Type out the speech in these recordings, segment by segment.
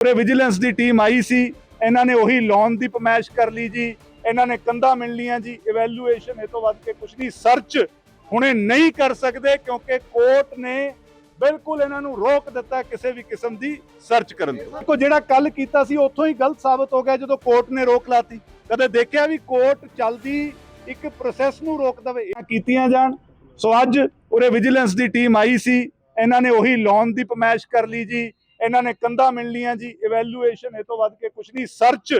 ਉਰੇ ਵਿਜੀਲੈਂਸ ਦੀ ਟੀਮ ਆਈ ਸੀ। ਇਹਨਾਂ ਨੇ ਉਹੀ ਲੋਨ ਦੀ ਪਮੈਸ਼ ਕਰ ਲਈ ਜੀ। ਇਹਨਾਂ ਨੇ ਕੰਧਾਂ ਮਿਲ ਲੀਆਂ ਜੀ। ਇਵੈਲੂਏਸ਼ਨ ਇਹ ਤੋਂ ਵੱਧ ਕੇ ਕੁਝ ਨਹੀਂ ਸਰਚ ਹੁਣੇ ਨਹੀਂ ਕਰ ਸਕਦੇ ਕਿਉਂਕਿ ਕੋਰਟ ਨੇ ਬਿਲਕੁਲ ਇਹਨਾਂ ਨੂੰ ਰੋਕ ਦਿੱਤਾ ਕਿਸੇ ਵੀ ਕਿਸਮ ਦੀ ਸਰਚ ਕਰਨ ਤੋਂ ਦੇਖੋ, ਜਿਹੜਾ ਕੱਲ ਕੀਤਾ ਸੀ, ਉੱਥੋਂ ਹੀ ਗਲਤ ਸਾਬਤ ਹੋ ਗਿਆ ਜਦੋਂ ਕੋਰਟ ਨੇ ਰੋਕ ਲਾਤੀ। ਕਦੇ ਦੇਖਿਆ ਵੀ ਕੋਰਟ ਚੱਲਦੀ ਇੱਕ ਪ੍ਰੋਸੈਸ ਨੂੰ ਰੋਕ ਦਵੇ? ਇਹ ਕੀਤੀਆਂ ਜਾਣ। ਸੋ ਅੱਜ ਉਰੇ ਵਿਜੀਲੈਂਸ ਦੀ ਟੀਮ ਆਈ ਸੀ। ਇਹਨਾਂ ਨੇ ਉਹੀ ਲੋਨ ਦੀ ਪਮੈਸ਼ ਕਰ ਲਈ ਜੀ। ਇਹਨਾਂ ਨੇ ਕੰਧਾਂ ਮਿਲ ਲੀਆਂ ਜੀ ਇਵੈਲੂਏਸ਼ਨ ਇਹ ਤੋਂ ਵੱਧ ਕੇ ਕੁਝ ਨਹੀਂ ਸਰਚ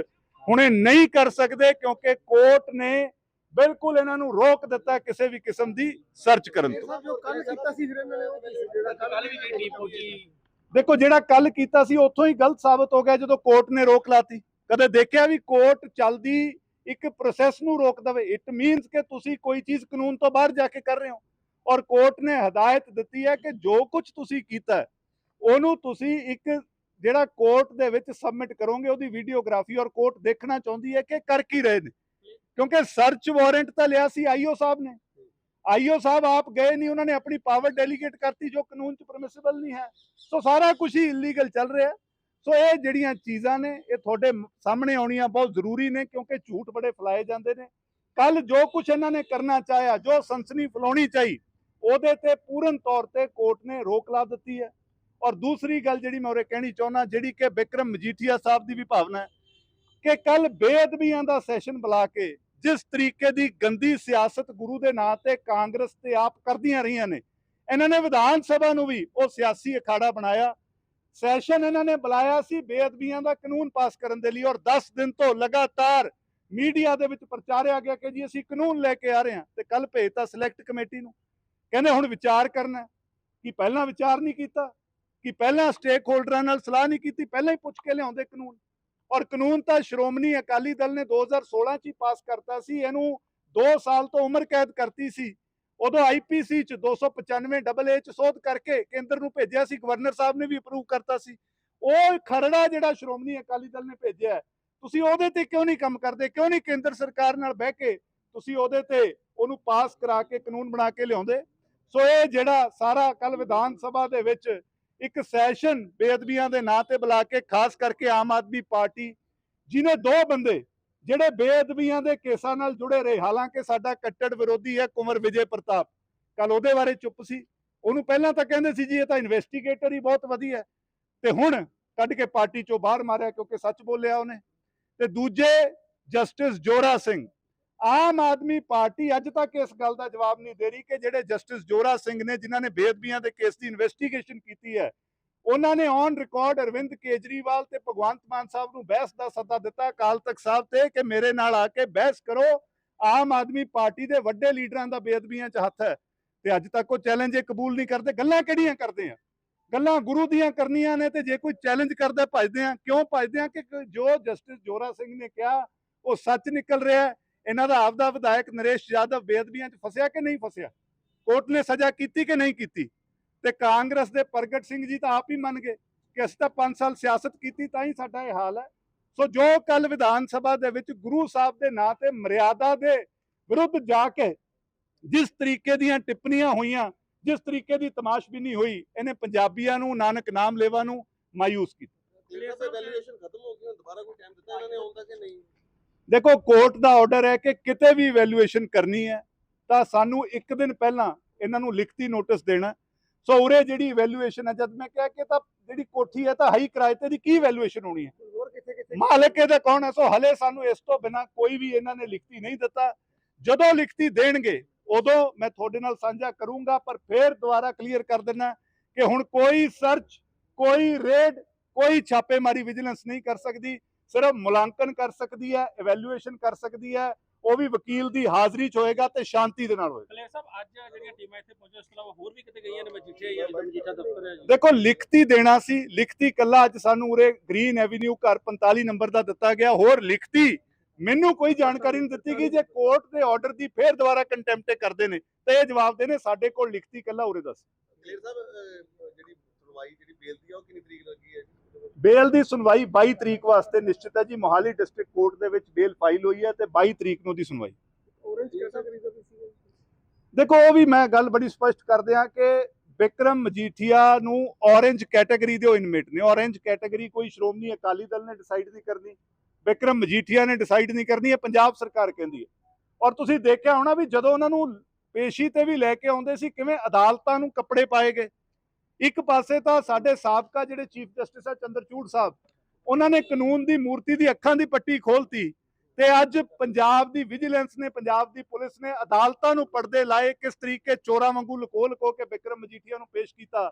ਹੁਣੇ ਨਹੀਂ ਕਰ ਸਕਦੇ ਕਿਉਂਕਿ ਕੋਰਟ ਨੇ ਬਿਲਕੁਲ ਇਹਨਾਂ ਨੂੰ ਰੋਕ ਦਿੱਤਾ ਕਿਸੇ ਵੀ ਕਿਸਮ ਦੀ ਸਰਚ ਕਰਨ ਤੋਂ। ਸਾਹਿਬ ਜੋ ਕੱਲ ਕੀਤਾ ਸੀ ਫਿਰ ਇਹਨਾਂ ਨੇ ਉਹ ਕੀ ਸੀ ਜਿਹੜਾ ਕੱਲ ਵੀ ਜਿਹੜੀ ਟੀਮ ਪਹੁੰਚੀ। ਦੇਖੋ ਜਿਹੜਾ ਕੱਲ ਕੀਤਾ ਸੀ ਉੱਥੋਂ ਹੀ ਗਲਤ ਸਾਬਤ ਹੋ ਗਿਆ ਜਦੋਂ ਕੋਰਟ ਨੇ ਰੋਕ ਲਾਤੀ। ਕਦੇ ਦੇਖਿਆ ਵੀ ਕੋਰਟ ਚੱਲਦੀ ਇੱਕ ਪ੍ਰੋਸੈਸ ਨੂੰ ਰੋਕ ਦਵੇ? ਇਟ ਮੀਨਸ ਕਿ ਤੁਸੀਂ ਕੋਈ ਚੀਜ਼ ਕਾਨੂੰਨ ਤੋਂ ਬਾਹਰ ਜਾ ਕੇ ਕਰ ਰਹੇ ਹੋ। ਔਰ ਕੋਰਟ ਨੇ ਹਦਾਇਤ ਦਿੱਤੀ ਹੈ ਕਿ ਜੋ ਕੁਝ ਤੁਸੀਂ ਕੀਤਾ ਉਹਨੂੰ ਤੁਸੀਂ ਇੱਕ ਜਿਹੜਾ ਕੋਰਟ ਦੇ ਵਿੱਚ ਸਬਮਿਟ ਕਰੋਗੇ, ਉਹਦੀ ਵੀਡੀਓਗ੍ਰਾਫੀ ਔਰ ਕੋਰਟ ਦੇਖਣਾ ਚਾਹੁੰਦੀ ਹੈ ਕਿ ਕਰ ਕੀ ਰਹੇ ਨੇ। ਕਿਉਂਕਿ ਸਰਚ ਵਾਰੰਟ ਤਾਂ ਲਿਆ ਸੀ ਆਈਓ ਸਾਹਿਬ ਨੇ। ਆਈਓ ਸਾਹਿਬ ਆਪ ਗਏ ਨਹੀਂ, ਉਹਨਾਂ ਨੇ ਆਪਣੀ ਪਾਵਰ ਡੈਲੀਗੇਟ ਕਰਤੀ ਜੋ ਕਾਨੂੰਨ 'ਚ ਪਰਮਿਸਿਬਲ ਨਹੀਂ ਹੈ। ਸੋ ਸਾਰਾ ਕੁਝ ਹੀ ਇਲੀਗਲ ਚੱਲ ਰਿਹਾ। ਸੋ ਇਹ ਜਿਹੜੀਆਂ ਚੀਜ਼ਾਂ ਨੇ, ਇਹ ਤੁਹਾਡੇ ਸਾਹਮਣੇ ਆਉਣੀਆਂ ਬਹੁਤ ਜ਼ਰੂਰੀ ਨੇ ਕਿਉਂਕਿ ਝੂਠ ਬੜੇ ਫੈਲਾਏ ਜਾਂਦੇ ਨੇ। ਕੱਲ ਜੋ ਕੁਝ ਇਹਨਾਂ ਨੇ ਕਰਨਾ ਚਾਹਿਆ, ਜੋ ਸਨਸਨੀ ਫਲਾਉਣੀ ਚਾਹੀ, ਉਹਦੇ ਤੇ ਪੂਰਨ ਤੌਰ ਤੇ ਕੋਰਟ ਨੇ ਰੋਕ ਲਾ ਦਿੱਤੀ ਹੈ। ਔਰ ਦੂਸਰੀ ਗੱਲ ਜਿਹੜੀ ਮੈਂ ਉਰੇ ਕਹਿਣੀ ਚਾਹੁੰਦਾ, ਜਿਹੜੀ ਕਿ ਬਿਕਰਮ ਮਜੀਠੀਆ ਸਾਹਿਬ ਦੀ ਵੀ ਭਾਵਨਾ ਹੈ ਕਿ ਕੱਲ ਬੇਅਦਬੀਆਂ ਦਾ ਸੈਸ਼ਨ ਬੁਲਾ ਕੇ ਜਿਸ ਤਰੀਕੇ ਦੀ ਗੰਦੀ ਸਿਆਸਤ ਗੁਰੂ ਦੇ ਨਾਂ ਤੇ ਕਾਂਗਰਸ ਤੇ ਆਪ ਕਰਦੀਆਂ ਰਹੀਆਂ ਨੇ, ਇਹਨਾਂ ਨੇ ਵਿਧਾਨ ਸਭਾ ਨੂੰ ਵੀ ਉਹ ਸਿਆਸੀ ਅਖਾੜਾ ਬਣਾਇਆ। ਸੈਸ਼ਨ ਇਹਨਾਂ ਨੇ ਬੁਲਾਇਆ ਸੀ ਬੇਅਦਬੀਆਂ ਦਾ ਕਾਨੂੰਨ ਪਾਸ ਕਰਨ ਦੇ ਲਈ ਔਰ 10 ਦਿਨ ਤੋਂ ਲਗਾਤਾਰ ਮੀਡੀਆ ਦੇ ਵਿੱਚ ਪ੍ਰਚਾਰਿਆ ਗਿਆ ਕਿ ਜੀ ਅਸੀਂ ਕਾਨੂੰਨ ਲੈ ਕੇ ਆ ਰਹੇ ਹਾਂ ਤੇ ਕੱਲ ਭੇਜਤਾ ਸਿਲੈਕਟ ਕਮੇਟੀ ਨੂੰ। ਕਹਿੰਦੇ ਹੁਣ ਵਿਚਾਰ ਕਰਨਾ ਕਿ ਪਹਿਲਾਂ ਵਿਚਾਰ ਨਹੀਂ ਕੀਤਾ ਕਿ ਪਹਿਲਾਂ ਸਟੇਕ ਹੋਲਡਰਾਂ ਨਾਲ ਸਲਾਹ ਨਹੀਂ ਕੀਤੀ, ਪਹਿਲਾਂ ਹੀ ਪੁੱਛ ਕੇ ਲਿਆਉਂਦੇ ਕਾਨੂੰਨ। ਔਰ ਕਾਨੂੰਨ ਤਾਂ ਸ਼੍ਰੋਮਣੀ ਅਕਾਲੀ ਦਲ ਨੇ 2016 ਚ ਹੀ ਪਾਸ ਕਰਤਾ ਸੀ, ਇਹਨੂੰ 2 ਸਾਲ ਤੋਂ ਉਮਰ ਕੈਦ ਕਰਤੀ ਸੀ। ਉਦੋਂ ਆਈਪੀਸੀ ਚ 295 ਡਬਲ ਏ ਚ ਸੋਧ ਕਰਕੇ ਕੇਂਦਰ ਨੂੰ ਭੇਜਿਆ ਸੀ, ਗਵਰਨਰ ਸਾਹਿਬ ਨੇ ਵੀ ਅਪਰੂਵ ਕਰਤਾ ਸੀ। ਉਹ ਖਰੜਾ ਜਿਹੜਾ ਸ਼੍ਰੋਮਣੀ ਅਕਾਲੀ ਦਲ ਨੇ ਭੇਜਿਆ, ਤੁਸੀਂ ਉਹਦੇ ਤੇ ਕਿਉਂ ਨਹੀਂ ਕੰਮ ਕਰਦੇ? ਕਿਉਂ ਨਹੀਂ ਕੇਂਦਰ ਸਰਕਾਰ ਨਾਲ ਬਹਿ ਕੇ ਤੁਸੀਂ ਉਹਦੇ ਤੇ ਉਹਨੂੰ ਪਾਸ ਕਰਾ ਕੇ ਕਾਨੂੰਨ ਬਣਾ ਕੇ ਲਿਆਉਂਦੇ? ਸੋ ਇਹ ਜਿਹੜਾ ਸਾਰਾ ਕੱਲ ਵਿਧਾਨ ਸਭਾ ਦੇ ਵਿੱਚ ਇੱਕ ਸੈਸ਼ਨ ਬੇਅਦਬੀਆਂ ਦੇ ਨਾਂ ਤੇ ਬੁਲਾ ਕੇ ਖਾਸ ਕਰਕੇ ਆਮ ਆਦਮੀ ਪਾਰਟੀ ਜਿਨੇ ਦੋ ਬੰਦੇ ਜਿਹੜੇ ਬੇਅਦਬੀਆਂ ਦੇ ਕੇਸਾਂ ਨਾਲ ਜੁੜੇ ਰਹੇ, ਹਾਲਾਂਕਿ ਸਾਡਾ ਕੱਟੜ ਵਿਰੋਧੀ ਹੈ ਕੁੰਵਰ ਵਿਜੇ ਪ੍ਰਤਾਪ। ਕੱਲ ਉਹਦੇ ਬਾਰੇ ਚੁੱਪ ਸੀ। ਉਹਨੂੰ ਪਹਿਲਾਂ ਤਾਂ ਕਹਿੰਦੇ ਸੀ ਜੀ, ਇਹ ਤਾਂ ਇਨਵੈਸਟੀਗੇਟਰ ਹੀ ਬਹੁਤ ਵਧੀਆ ਤੇ ਹੁਣ ਕੱਢ ਕੇ ਪਾਰਟੀ ਚੋਂ ਬਾਹਰ ਮਾਰਿਆ ਕਿਉਂਕਿ ਸੱਚ ਬੋਲਿਆ ਉਹਨੇ। ਤੇ ਦੂਜੇ ਜਸਟਿਸ ਜੋਰਾ ਸਿੰਘ ਆਮ ਆਦਮੀ ਪਾਰਟੀ ਅੱਜ ਤੱਕ ਇਸ ਗੱਲ ਦਾ ਜਵਾਬ ਨਹੀਂ ਦੇ ਰਹੀ ਕਿ ਜਿਹੜੇ ਜਸਟਿਸ ਜੋਰਾ ਸਿੰਘ ਨੇ, ਜਿਨ੍ਹਾਂ ਨੇ ਬੇਅਦਬੀਆਂ ਦੇ ਕੇਸ ਦੀ ਇਨਵੈਸਟੀਗੇਸ਼ਨ ਕੀਤੀ ਹੈ, ਉਹਨਾਂ ਨੇ ਔਨ ਰਿਕਾਰਡ ਅਰਵਿੰਦ ਕੇਜਰੀਵਾਲ ਤੇ ਭਗਵੰਤ ਮਾਨ ਸਾਹਿਬ ਨੂੰ ਬਹਿਸ ਦਾ ਸੱਦਾ ਦਿੱਤਾ। ਅਕਾਲ ਤਖਤ ਸਾਹਿਬ ਤੇ ਕਿ ਮੇਰੇ ਨਾਲ ਆ ਕੇ ਬਹਿਸ ਕਰੋ। ਆਮ ਆਦਮੀ ਪਾਰਟੀ ਦੇ ਵੱਡੇ ਲੀਡਰਾਂ ਦਾ ਬੇਅਦਬੀਆਂ 'ਚ ਹੱਥ ਹੈ ਤੇ ਅੱਜ ਤੱਕ ਉਹ ਚੈਲੰਜ ਇਹ ਕਬੂਲ ਨਹੀਂ ਕਰਦੇ। ਗੱਲਾਂ ਕਿਹੜੀਆਂ ਕਰਦੇ ਆ? ਗੱਲਾਂ ਗੁਰੂ ਦੀਆਂ ਕਰਨੀਆਂ ਨੇ ਤੇ ਜੇ ਕੋਈ ਚੈਲੰਜ ਕਰਦਾ, ਭਜਦੇ ਆ। ਕਿਉਂ ਭਜਦੇ ਆ? ਕਿ ਜੋ ਜਸਟਿਸ ਜੋਰਾ ਸਿੰਘ ਨੇ ਕਿਹਾ, ਉਹ ਸੱਚ ਨਿਕਲ ਰਿਹਾ ਹੈ। ਇਹਨਾਂ ਦਾ ਆਪਦਾ ਵਿਧਾਇਕ ਨਰੇਸ਼ ਯਾਦਵ ਬੇਅਦਬੀਆਂ 'ਚ ਫਸਿਆ ਕਿ ਨਹੀਂ ਫਸਿਆ? ਕੋਰਟ ਨੇ ਸਜ਼ਾ ਕੀਤੀ ਕਿ ਨਹੀਂ ਕੀਤੀ? ਤੇ ਕਾਂਗਰਸ ਦੇ ਪ੍ਰਗਟ ਸਿੰਘ ਜੀ ਤਾਂ ਆਪ ਹੀ ਮੰਨ ਗਏ ਕਿ ਅਸੀਂ ਤਾਂ 5 ਸਾਲ ਸਿਆਸਤ ਕੀਤੀ ਤਾਂ ਹੀ ਸਾਡਾ ਇਹ ਹਾਲ ਹੈ। ਸੋ ਜੋ ਕੱਲ ਵਿਧਾਨ ਸਭਾ ਦੇ ਵਿੱਚ ਗੁਰੂ ਸਾਹਿਬ ਦੇ ਨਾਂ ਤੇ ਮਰਿਆਦਾ ਦੇ ਵਿਰੁੱਧ ਜਾ ਕੇ ਜਿਸ ਤਰੀਕੇ ਦੀਆਂ ਟਿੱਪਣੀਆਂ ਹੋਈਆਂ, ਜਿਸ ਤਰੀਕੇ ਦੀ ਤਮਾਸ਼ਬੀਨੀ ਹੋਈ, ਇਹਨੇ ਪੰਜਾਬੀਆਂ ਨੂੰ, ਨਾਨਕ ਨਾਮ ਲੈਵਾ ਨੂੰ ਮਾਯੂਸ ਕੀਤਾ। ਕਲੀਅਰ ਵੈਲਿਊਏਸ਼ਨ ਖਤਮ ਹੋ ਗਈ, ਹੁਣ ਦੁਬਾਰਾ ਕੋਈ ਟਾਈਮ ਦਿੱਤਾ ਇਹਨਾਂ ਨੇ ਆਉਣ ਕਿ ਨਹੀਂ? ਦੇਖੋ ਕੋਰਟ ਦਾ ਆਰਡਰ ਹੈ ਕਿ ਕਿਤੇ ਵੀ ਵੈਲਿਊਏਸ਼ਨ ਕਰਨੀ ਹੈ ਤਾਂ ਸਾਨੂੰ ਇੱਕ ਦਿਨ ਪਹਿਲਾਂ ਇਹਨਾਂ ਨੂੰ ਲਿਖਤੀ ਨੋਟਿਸ ਦੇਣਾ ਸੋ ਉਰੇ ਜਿਹੜੀ ਵੈਲਿਊਏਸ਼ਨ ਹੈ ਜਦ ਮੈਂ ਕਿਹਾ ਕਿ ਤਾਂ ਜਿਹੜੀ ਕੋਠੀ ਹੈ ਤਾਂ ਹਾਈ ਕਿਰਾਏ ਤੇ ਦੀ ਕੀ ਵੈਲਿਊਏਸ਼ਨ ਹੋਣੀ ਹੈ? ਮਾਲਕ ਇਹਦਾ ਕੌਣ ਹੈ? ਸੋ ਹਲੇ ਸਾਨੂੰ ਇਸ ਤੋਂ ਬਿਨਾ ਕੋਈ ਵੀ ਇਹਨਾਂ ਨੇ ਲਿਖਤੀ ਨਹੀਂ ਦਿੱਤਾ। ਜਦੋਂ ਲਿਖਤੀ ਦੇਣਗੇ ਉਦੋਂ ਮੈਂ ਤੁਹਾਡੇ ਨਾਲ ਸਾਂਝਾ ਕਰੂੰਗਾ ਪਰ ਫੇਰ ਦੁਬਾਰਾ ਕਲੀਅਰ ਕਰ ਦਿੰਨਾ ਕਿ ਹੁਣ ਕੋਈ ਸਰਚ ਕੋਈ ਰੇਡ ਕੋਈ ਛਾਪੇਮਾਰੀ ਵਿਜੀਲੈਂਸ ਨਹੀਂ ਕਰ ਸਕਦੀ। ਸਿਰਫ ਮੁਲਾਂਕਣ ਕਰ ਸਕਦੀ ਹੈ ਇਵੈਲੂਏਸ਼ਨ ਕਰ ਸਕਦੀ ਹੈ ਉਹ ਵੀ ਵਕੀਲ ਦੀ ਹਾਜ਼ਰੀ 'ਚ ਹੋਏਗਾ ਤੇ ਸ਼ਾਂਤੀ ਦੇ ਨਾਲ ਹੋਏਗਾ। ਕਲੇਰ ਸਾਹਿਬ ਅੱਜ ਜਿਹੜੀਆਂ ਟੀਮਾਂ ਇੱਥੇ ਪਹੁੰਚੀਆਂ ਇਸ ਤੋਂ ਇਲਾਵਾ ਹੋਰ ਵੀ ਕਿਤੇ ਗਈਆਂ ਨੇ? ਮਜੀਠੇ ਜਾਂ ਮਜੀਠਾ ਦਫ਼ਤਰ ਹੈ ਜੀ। ਦੇਖੋ ਲਿਖਤੀ ਦੇਣਾ ਸੀ ਲਿਖਤੀ ਕੱਲਾ ਅੱਜ ਸਾਨੂੰ ਉਰੇ ਗ੍ਰੀਨ ਐਵੀਨਿਊ ਘਰ 45 ਨੰਬਰ ਦਾ ਦਿੱਤਾ ਗਿਆ ਹੋਰ ਲਿਖਤੀ ਮੈਨੂੰ ਕੋਈ ਜਾਣਕਾਰੀ ਨਹੀਂ ਦਿੱਤੀ ਗਈ ਜੇ ਕੋਰਟ ਦੇ ਆਰਡਰ ਦੀ ਫੇਰ ਦੁਬਾਰਾ ਕੰਟੈਂਪਟ ਕਰਦੇ ਨੇ ਤੇ ਇਹ ਜਵਾਬ ਦੇਣੇ ਸਾਡੇ ਕੋਲ ਲਿਖਤੀ ਕੱਲਾ ਉਰੇ ਦੱਸ। ਕਲੀਅਰ ਸਾਹਿਬ ਜਿਹੜੀ ਸੁਣਵਾਈ ਜਿਹੜੀ ਬੇਲ ਦੀ ਆ ਉਹ ਕਿੰਨੀ ਤਰੀਕ ਲੱਗੀ ਹੈ? ਬੇਲ ਦੀ ਸੁਣਵਾਈ 22 ਤਰੀਕ ਵਾਸਤੇ ਨਿਸ਼ਚਿਤ ਹੈ ਜੀ। ਮੋਹਾਲੀ ਡਿਸਟ੍ਰਿਕਟ ਕੋਰਟ ਦੇ ਵਿੱਚ ਬੇਲ ਫਾਈਲ ਹੋਈ ਹੈ ਤੇ 22 ਤਰੀਕ ਨੂੰ ਦੀ ਸੁਣਵਾਈ। ਔਰੇਂਜ ਕੈਟਾਗਰੀ ਦਾ ਤੁਸੀਂ? ਦੇਖੋ ਉਹ ਵੀ ਮੈਂ ਗੱਲ ਬੜੀ ਸਪਸ਼ਟ ਕਰ ਦਿਆਂ ਕਿ ਵਿਕਰਮ ਮਜੀਠੀਆ ਨੂੰ ਔਰੇਂਜ ਕੈਟਾਗਰੀ ਦੇ ਉਹ ਇਨਮੇਟ ਨੇ। ਔਰੇਂਜ ਕੈਟਾਗਰੀ ਕੋਈ ਸ਼੍ਰੋਮਣੀ ਅਕਾਲੀ ਦਲ ਨੇ ਡਿਸਾਈਡ ਨਹੀਂ ਕਰਨੀ। ਵਿਕਰਮ ਮਜੀਠੀਆ ਨੇ ਡਿਸਾਈਡ ਨਹੀਂ ਕਰਨੀ। ਇਹ ਪੰਜਾਬ ਸਰਕਾਰ ਕਹਿੰਦੀ ਹੈ। ਔਰ ਤੁਸੀਂ ਦੇਖਿਆ ਹੋਣਾ ਵੀ ਜਦੋਂ ਉਹਨਾਂ ਨੂੰ ਪੇਸ਼ੀ ਤੇ ਵੀ ਲੈ ਕੇ ਆਉਂਦੇ ਸੀ ਕਿਵੇਂ ਅਦਾਲਤਾਂ ਨੂੰ ਕੱਪੜੇ ਪਾਏ ਗਏ। ਇੱਕ ਪਾਸੇ ਤਾਂ ਸਾਡੇ ਸਾਬਕਾ ਜਿਹੜੇ ਚੀਫ ਜਸਟਿਸ ਆ ਚੰਦਰਚੂੜ ਸਾਹਿਬ, ਉਹਨਾਂ ਨੇ ਕਾਨੂੰਨ ਦੀ ਮੂਰਤੀ ਦੀ ਅੱਖਾਂ ਦੀ ਪੱਟੀ ਖੋਲਤੀ ਤੇ ਅੱਜ ਪੰਜਾਬ ਦੀ ਵਿਜੀਲੈਂਸ ਨੇ, ਪੰਜਾਬ ਦੀ ਪੁਲਿਸ ਨੇ ਅਦਾਲਤਾਂ ਨੂੰ ਪਰਦੇ ਲਾਏ ਕਿਸ ਤਰੀਕੇ ਚੋਰਾਂ ਵਾਂਗੂ ਲੁਕੋ ਲੁਕੋ ਕੇ ਵਿਕਰਮ ਮਜੀਠੀਆ ਨੂੰ ਪੇਸ਼ ਕੀਤਾ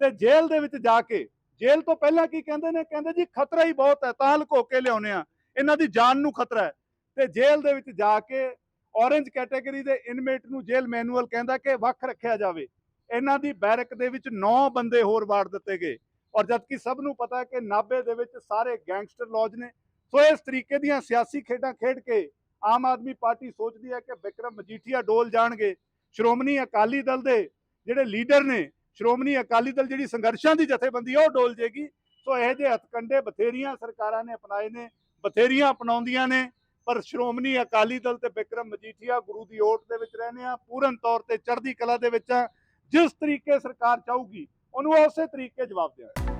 ਤੇ ਜੇਲ੍ਹ ਦੇ ਵਿੱਚ ਜਾ ਕੇ, ਜੇਲ੍ਹ ਤੋਂ ਪਹਿਲਾਂ ਕੀ ਕਹਿੰਦੇ ਨੇ? ਕਹਿੰਦੇ ਜੀ ਖਤਰਾ ਹੀ ਬਹੁਤ ਹੈ ਤਾਂ ਲੁਕੋ ਕੇ ਲਿਆਉਨੇ ਆ, ਇਹਨਾਂ ਦੀ ਜਾਨ ਨੂੰ ਖਤਰਾ ਹੈ ਤੇ ਜੇਲ੍ਹ ਦੇ ਵਿੱਚ ਜਾ ਕੇ ਔਰੇਂਜ ਕੈਟਾਗਰੀ ਦੇ ਇਨਮੇਟ ਨੂੰ ਜੇਲ੍ਹ ਮੈਨੂਅਲ ਕਹਿੰਦਾ ਕਿ ਵੱਖ ਰੱਖਿਆ ਜਾਵੇ। ਇਹਨਾਂ ਦੀ ਬੈਰਕ ਦੇ ਵਿੱਚ 9 ਬੰਦੇ ਹੋਰ ਵਾੜ ਦਿੱਤੇ ਗਏ। ਔਰ ਜਦਕਿ ਸਭ ਨੂੰ ਪਤਾ ਹੈ ਕਿ ਨਾਭੇ ਦੇ ਵਿੱਚ ਸਾਰੇ ਗੈਂਗਸਟਰ ਲੌਜ ਨੇ, ਸੋ ਇਸ ਤਰੀਕੇ ਦੀਆਂ ਸਿਆਸੀ ਖੇਡਾਂ ਖੇਡ ਕੇ ਆਮ ਆਦਮੀ ਪਾਰਟੀ ਸੋਚਦੀ ਹੈ ਕਿ ਵਿਕਰਮ ਮਜੀਠੀਆ ਡੋਲ ਜਾਣਗੇ। ਸ਼੍ਰੋਮਣੀ ਅਕਾਲੀ ਦਲ ਦੇ ਜਿਹੜੇ ਲੀਡਰ ਨੇ, ਸ਼੍ਰੋਮਣੀ ਅਕਾਲੀ ਦਲ ਜਿਹੜੀ ਸੰਘਰਸ਼ਾਂ ਦੀ ਜਥੇਬੰਦੀ ਹੈ, ਉਹ ਡੋਲ ਜੇਗੀ। ਸੋ ਇਹ ਜਿਹੇ ਹਥਕੰਡੇ ਬਥੇਰੀਆਂ ਸਰਕਾਰਾਂ ਨੇ ਅਪਣਾਏ ਨੇ, ਬਥੇਰੀਆਂ ਅਪਣਾਉਂਦੀਆਂ ਨੇ, ਪਰ ਸ਼੍ਰੋਮਣੀ ਅਕਾਲੀ ਦਲ ਤੇ ਵਿਕਰਮ ਮਜੀਠੀਆ ਗੁਰੂ ਦੀ ਓਟ ਦੇ ਵਿੱਚ ਰਹਿੰਦੇ ਆ, ਪੂਰਨ ਤੌਰ ਤੇ ਚੜ੍ਹਦੀ ਕਲਾ ਦੇ ਵਿੱਚ ਆ। ਜਿਸ ਤਰੀਕੇ ਸਰਕਾਰ ਚਾਹੂਗੀ ਉਹਨੂੰ ਉਸੇ ਤਰੀਕੇ ਜਵਾਬ ਦੇਣਾ